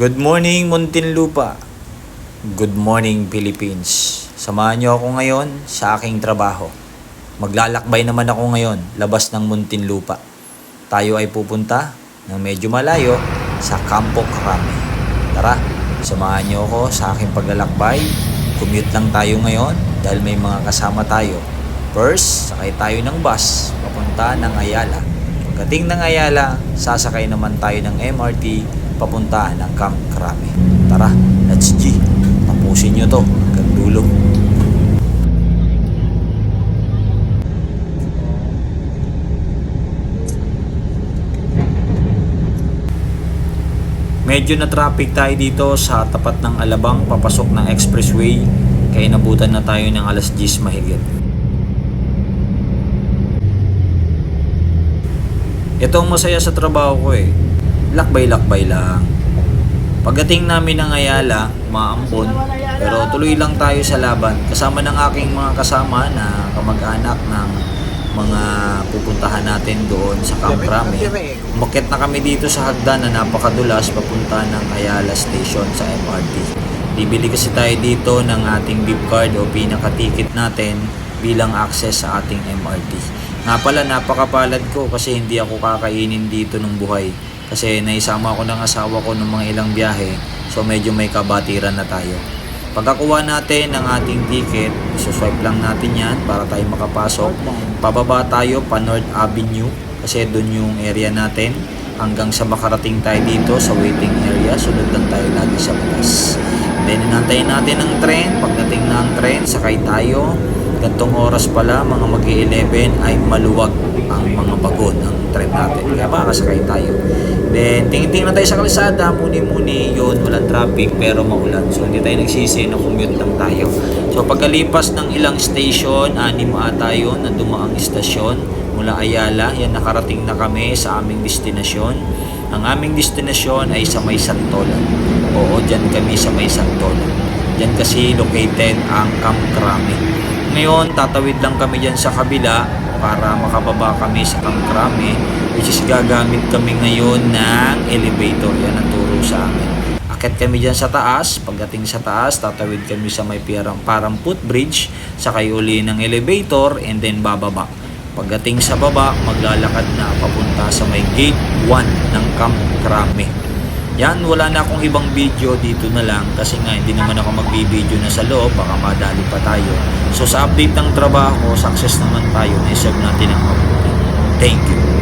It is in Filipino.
Good morning, Muntinlupa. Good morning, Philippines. Samahan niyo ako ngayon sa aking trabaho. Maglalakbay naman ako ngayon, labas ng Muntinlupa. Tayo ay pupunta ng medyo malayo sa Campo Crame. Tara, samahan niyo ako sa aking paglalakbay. Commute lang tayo ngayon dahil may mga kasama tayo. First, sakay tayo ng bus papunta ng Ayala. Pagdating ng Ayala, sasakay naman tayo ng MRT papunta ng Camp Crame. Tara, let's G. Tapusin nyo to hanggang dulo. Medyo na traffic tayo dito sa tapat ng Alabang papasok ng expressway kaya nabutan na tayo ng alas 10 mahigit. Ito ang masaya sa trabaho ko eh. Lakbay-lakbay lang. Pagdating namin ng Ayala, maambon, pero tuloy lang tayo sa laban. Kasama ng aking mga kasama na kamag-anak ng mga pupuntahan natin doon sa Camp Crame. Umakyat na kami dito sa hagdan na napakadulas papunta ng Ayala Station sa MRT. Bibili kasi tayo dito ng ating beep card o pinakatikit natin bilang access sa ating MRT. Nga pala, napakapalad ko kasi hindi ako kakainin dito ng buhay. Kasi naisama ko ng asawa ko ng mga ilang biyahe, so medyo may kabatiran na tayo. Pagkakuha natin ng ating ticket, swipe lang natin yan para tayo makapasok. Pababa tayo pa North Avenue kasi doon yung area natin hanggang sa makarating tayo dito sa waiting area. Sunod lang tayo lagi sa bukas. Then, inantayin natin ang tren. Pagdating ng tren, sakay tayo. Gantong oras pala, mga mag 11 ay maluwag ang mga bagon ng tren natin. Kaya makakasakay tayo. Then, tingin-tingin na tayo sa kalsada. Muni-muni yun, walang traffic pero maulan. So, hindi tayo nagsisi na commute lang tayo. So, pagkalipas ng ilang station, anim ata yun na dumaang istasyon mula Ayala. Yan, nakarating na kami sa aming destinasyon. Ang aming destinasyon ay sa May Santolan. Oo, dyan kami sa May Santolan. Dyan kasi located ang Camp Crame. Ngayon, tatawid lang kami dyan sa kabila para makababa kami sa Camp Crame which is gagamit kami ngayon ng elevator. Yan ang turo sa amin. Akit kami dyan sa taas. Pagdating sa taas, tatawid kami sa may parang, parang footbridge. Sakay uli ng elevator and then bababa. Pagdating sa baba, maglalakad na papunta sa may gate 1 ng Camp Crame. Yan, wala na akong ibang video dito na lang kasi nga hindi naman ako magbibideo na sa loob, baka madali pa tayo. So sa update ng trabaho, success naman tayo, na-serve natin ang mabuti. Thank you.